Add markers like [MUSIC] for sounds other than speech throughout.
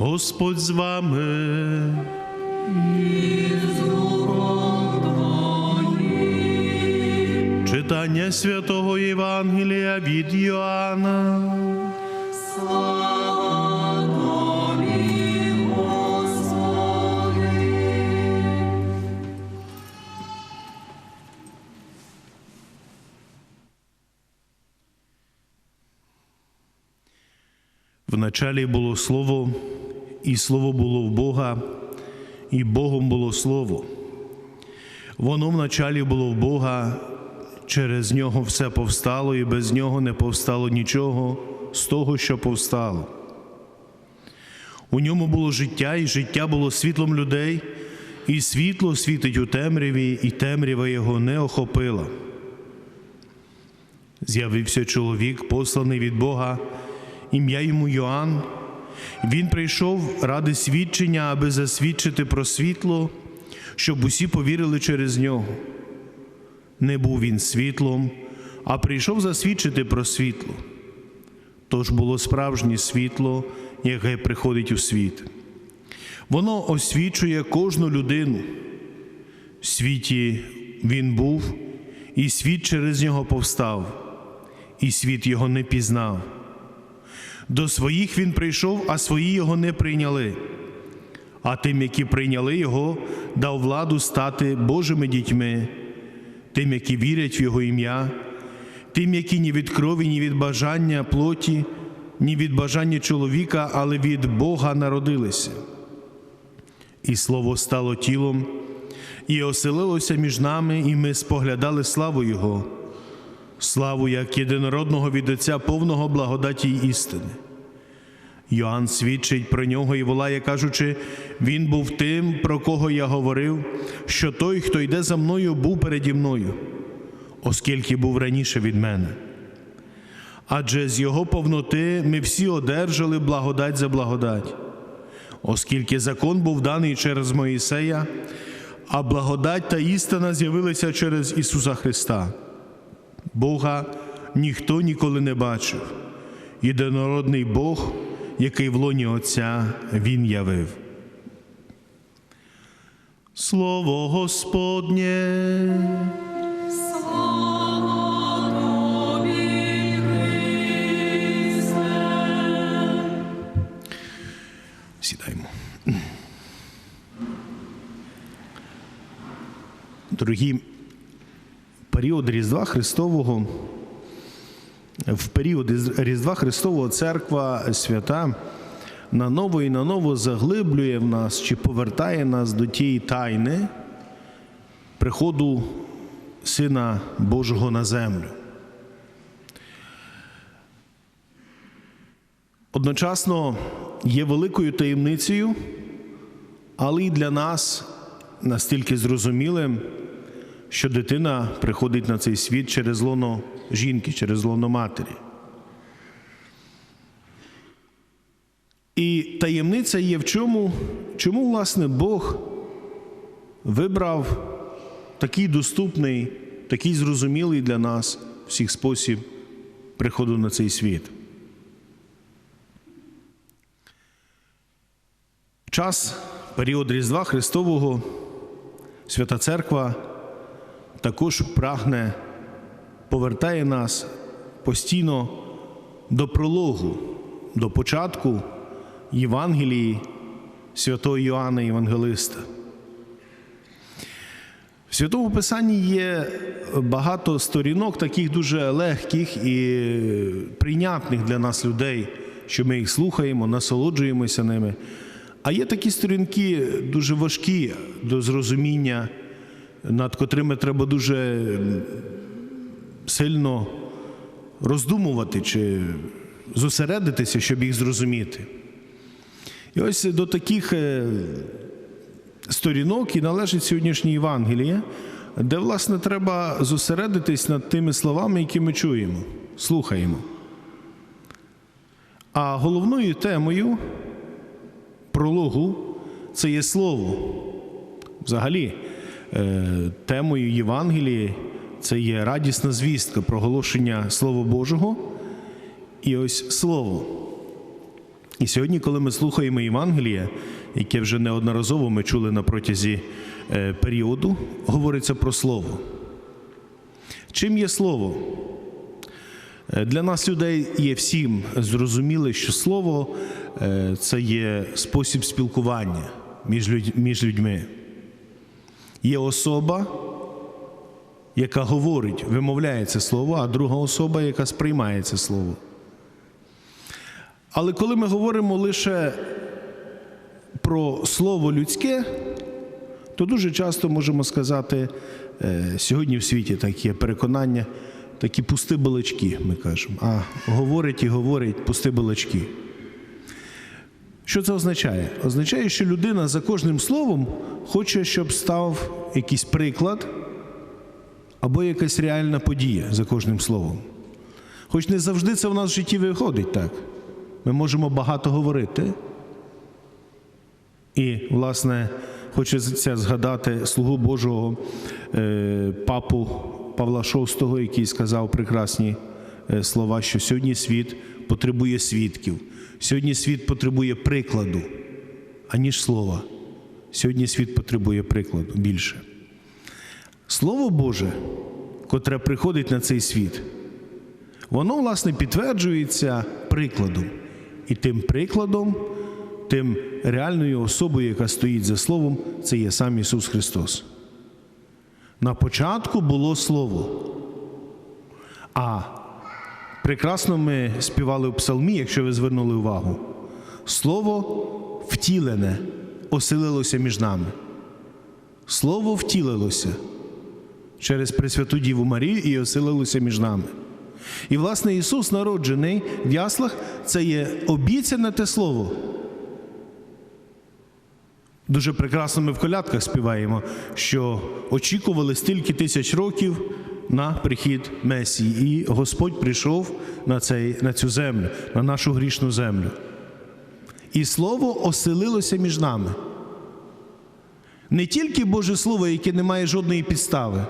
Господь з вами. Читання святого Євангелія від Йоанна. Вначалі було Слово, і Слово було в Бога, і Богом було Слово. Воно вначалі було в Бога, через нього все повстало, і без нього не повстало нічого з того, що повстало. У ньому було життя, і життя було світлом людей, і світло світить у темряві, і темрява його не охопила. З'явився чоловік, посланий від Бога, ім'я йому Йоанн. Він прийшов ради свідчення, аби засвідчити про світло, щоб усі повірили через нього. Не був він світлом, а прийшов засвідчити про світло. Тож було справжнє світло, яке приходить у світ. Воно освічує кожну людину. В світі він був, і світ через нього повстав, і світ його не пізнав. До своїх він прийшов, а свої його не прийняли. А тим, які прийняли його, дав владу стати Божими дітьми, тим, які вірять в Його ім'я, тим, які ні від крові, ні від бажання плоті, ні від бажання чоловіка, але від Бога народилися. І слово стало тілом, і оселилося між нами, і ми споглядали славу Його, славу як єдинородного від Отця повного благодаті й істини. Йоанн свідчить про нього і волає, кажучи, він був тим, про кого я говорив, що той, хто йде за мною, був переді мною, оскільки був раніше від мене. Адже з його повноти ми всі одержали благодать за благодать, оскільки закон був даний через Моїсея, а благодать та істина з'явилися через Ісуса Христа. Бога ніхто ніколи не бачив. Єдинородний Бог, який в лоні Отця Він явив. Слово Господнє. Сідаємо. Дорогі, період Різдва Христового, в період Різдва Христового церква свята на ново і на ново заглиблює в нас чи повертає нас до тієї тайни приходу Сина Божого на землю. Одночасно є великою таємницею, але й для нас настільки зрозумілим, що дитина приходить на цей світ через лоно жінки, через лоно матері. І таємниця є в чому, чому, власне, Бог вибрав такий доступний, такий зрозумілий для нас всіх спосіб приходу на цей світ. Час, період Різдва Христового, Свята Церква також прагне, повертає нас постійно до прологу, до початку Євангелії святого Йоанна Євангелиста. В Святому Писанні є багато сторінок, таких дуже легких і прийнятних для нас людей, що ми їх слухаємо, насолоджуємося ними. А є такі сторінки дуже важкі до зрозуміння, над котрими треба дуже сильно роздумувати чи зосередитися, щоб їх зрозуміти. І ось до таких сторінок і належить сьогоднішнє Євангеліє, де, власне, треба зосередитись над тими словами, які ми чуємо, слухаємо. А головною темою прологу це є слово. Взагалі, темою Євангелії це є радісна звістка, проголошення Слова Божого. І ось слово. І сьогодні, коли ми слухаємо Євангеліє, яке вже неодноразово ми чули на протязі е, періоду, говориться про Слово. Чим є Слово? Е, Для нас, людей, є всім зрозуміло, що Слово е, це є спосіб спілкування між людьми. Є особа, яка говорить, вимовляє це слово, а друга особа, яка сприймає це слово. Але коли ми говоримо лише про слово людське, то дуже часто можемо сказати, е, сьогодні в світі таке переконання, такі пусті балачки, ми кажемо. А говорить і говорить пусті балачки. Що це означає? Означає, що людина за кожним словом хоче, щоб став якийсь приклад або якась реальна подія за кожним словом. Хоч не завжди це в нас в житті виходить так. Ми можемо багато говорити. І, власне, хочеться згадати слугу Божого е, папу Павла VI, який сказав прекрасні е, слова, що сьогодні світ потребує свідків. Сьогодні світ потребує прикладу, аніж слова. Сьогодні світ потребує прикладу більше. Слово Боже, котре приходить на цей світ, воно, власне, підтверджується прикладом. І тим прикладом, тим реальною особою, яка стоїть за Словом, це є сам Ісус Христос. На початку було Слово. А прекрасно ми співали у псалмі, якщо ви звернули увагу. Слово втілене оселилося між нами. Слово втілилося через Пресвяту Діву Марію і оселилося між нами. І, власне, Ісус, народжений в яслах, це є обіцяне те Слово. Дуже прекрасно ми в колядках співаємо, що очікували стільки тисяч років на прихід Месії, і Господь прийшов на, цей, на цю землю, на нашу грішну землю. І Слово оселилося між нами. Не тільки Боже Слово, яке не має жодної підстави,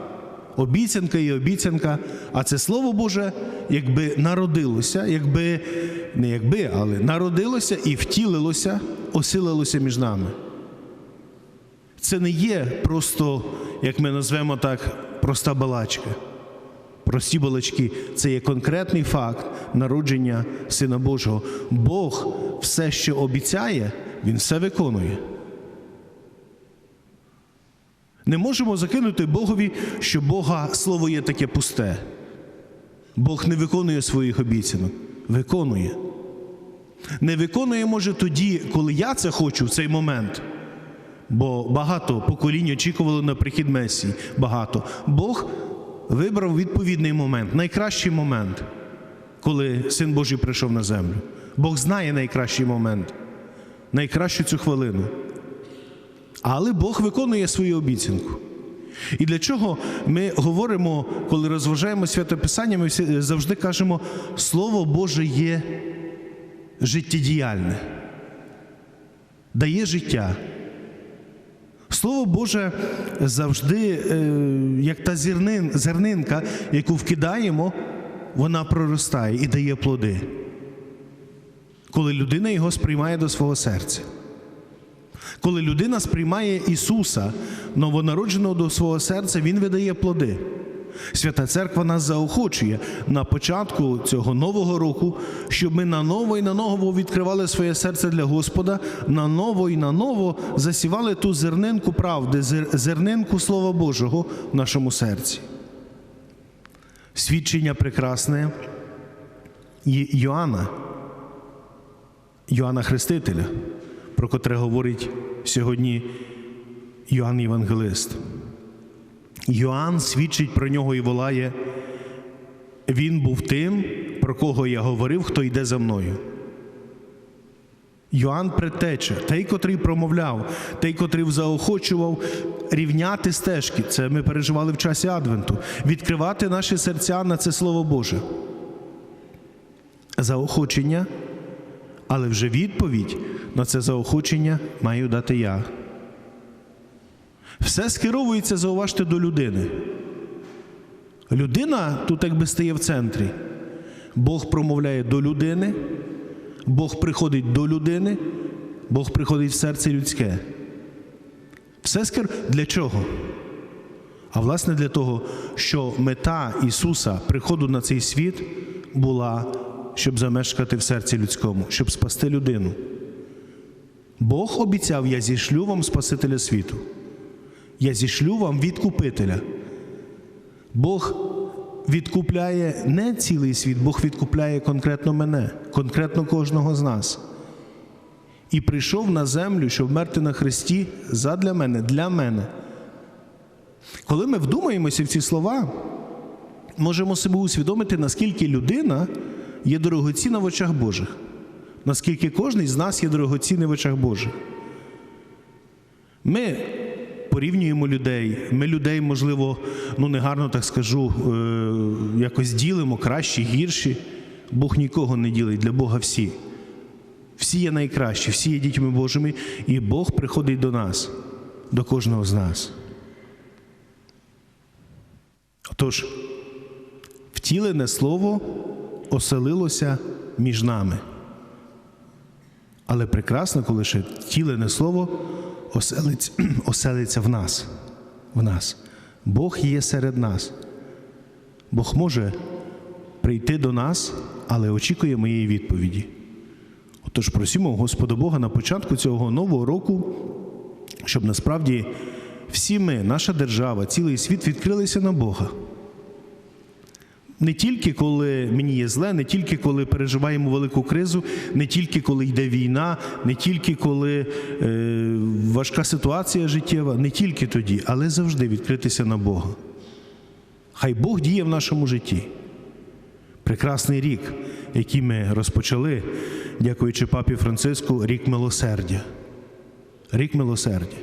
обіцянка і обіцянка, а це Слово Боже, якби народилося, якби не якби, але народилося і втілилося, оселилося між нами. Це не є просто, як ми назвемо так, проста балачка. Прості балачки це є конкретний факт народження Сина Божого. Бог все, що обіцяє, Він все виконує. Не можемо закинути Богові, що Бога слово є таке пусте. Бог не виконує своїх обіцянок. Виконує. Не виконує, може, тоді, коли я це хочу в цей момент. Бо багато поколінь очікувало на прихід Месії. Багато. Бог вибрав відповідний момент, найкращий момент, коли Син Божий прийшов на землю. Бог знає найкращий момент, найкращу цю хвилину. Але Бог виконує свою обіцянку. І для чого ми говоримо, коли розважаємо святописання, ми завжди кажемо, Слово Боже є життєдіяльне, дає життя. Слово Боже завжди, е, як та зернин, зернинка, яку вкидаємо, вона проростає і дає плоди, коли людина його сприймає до свого серця. Коли людина сприймає Ісуса, новонародженого до свого серця, Він видає плоди. Свята Церква нас заохочує на початку цього нового року, щоб ми наново і наново відкривали своє серце для Господа, наново і наново засівали ту зернинку правди, зернинку Слова Божого в нашому серці. Свідчення прекрасне Йоанна, Йоанна Хрестителя, про котре говорить сьогодні Йоанн Євангелист. Йоанн свідчить про нього і волає. Він був тим, про кого я говорив, хто йде за мною. Йоанн предтеча, той, котрий промовляв, той, котрий заохочував рівняти стежки. Це ми переживали в часі Адвенту, відкривати наші серця на це Слово Боже. Заохочення, але вже відповідь на це заохочення маю дати я. Все скеровується, зауважте, до людини. Людина тут якби стає в центрі. Бог промовляє до людини, Бог приходить до людини, Бог приходить в серце людське. Все скер для чого? А власне для того, що мета Ісуса приходу на цей світ була, щоб замешкати в серці людському, щоб спасти людину. Бог обіцяв: я зішлю вам Спасителя світу. Я зішлю вам відкупителя. Бог відкупляє не цілий світ, Бог відкупляє конкретно мене, конкретно кожного з нас. І прийшов на землю, щоб вмерти на Христі задля мене, для мене. Коли ми вдумаємося в ці слова, можемо себе усвідомити, наскільки людина є дорогоцінна в очах Божих, наскільки кожен з нас є дорогоцінний в очах Божих. Ми порівнюємо людей, ми людей, можливо, ну негарно так скажу, е, якось ділимо кращі, гірші. Бог нікого не ділить, для Бога всі. Всі є найкращі, всі є дітьми Божими, і Бог приходить до нас, до кожного з нас. Отож, втілене слово оселилося між нами. Але прекрасно, коли ще втілене слово оселиться, [CLEARS THROAT] оселиться в нас. В нас. Бог є серед нас. Бог може прийти до нас, але очікує моєї відповіді. Отож, просимо Господа Бога на початку цього нового року, щоб насправді всі ми, наша держава, цілий світ відкрилися на Бога. Не тільки коли мені є зле, не тільки коли переживаємо велику кризу, не тільки коли йде війна, не тільки коли е, важка ситуація життєва, не тільки тоді, але завжди відкритися на Бога. Хай Бог діє в нашому житті. Прекрасний рік, який ми розпочали, дякуючи папі Франциску, рік милосердя. Рік милосердя.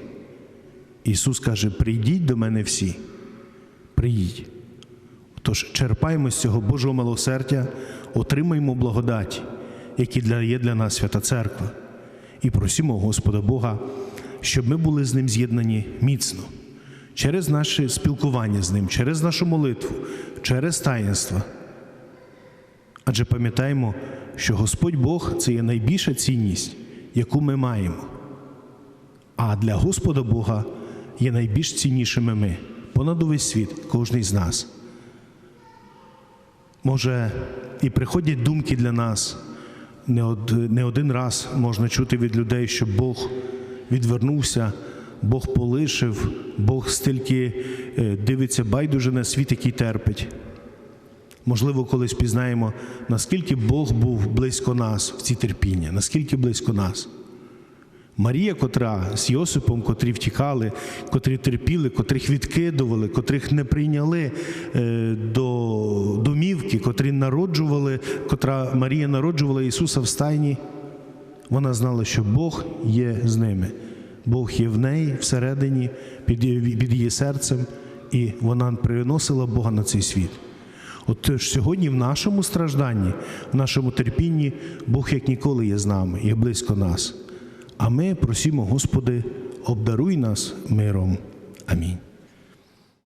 Ісус каже: прийдіть до мене всі. Приїдь. Тож черпаємо з цього Божого милосердя, отримаємо благодать, які є для нас свята Церква, і просимо Господа Бога, щоб ми були з Ним з'єднані міцно через наше спілкування з Ним, через нашу молитву, через таїнства. Адже пам'ятаємо, що Господь Бог це є найбільша цінність, яку ми маємо. А для Господа Бога є найбільш ціннішими ми, понад увесь світ, кожний з нас. Може, і приходять думки для нас. Не, од, не один раз можна чути від людей, що Бог відвернувся, Бог полишив, Бог стільки е, дивиться байдуже на світ, який терпить. Можливо, колись пізнаємо, наскільки Бог був близько нас в ці терпіння, наскільки близько нас. Марія, котра з Йосипом, котрі втікали, котрі терпіли, котрих відкидували, котрих не прийняли е, до домівки, котрі народжували, котра Марія народжувала Ісуса в стайні, вона знала, що Бог є з ними. Бог є в неї всередині, під, її- серцем, і вона приносила Бога на цей світ. От сьогодні в нашому стражданні, в нашому терпінні Бог як ніколи є з нами, є близько нас. А ми просимо, Господи, обдаруй нас миром. Амінь.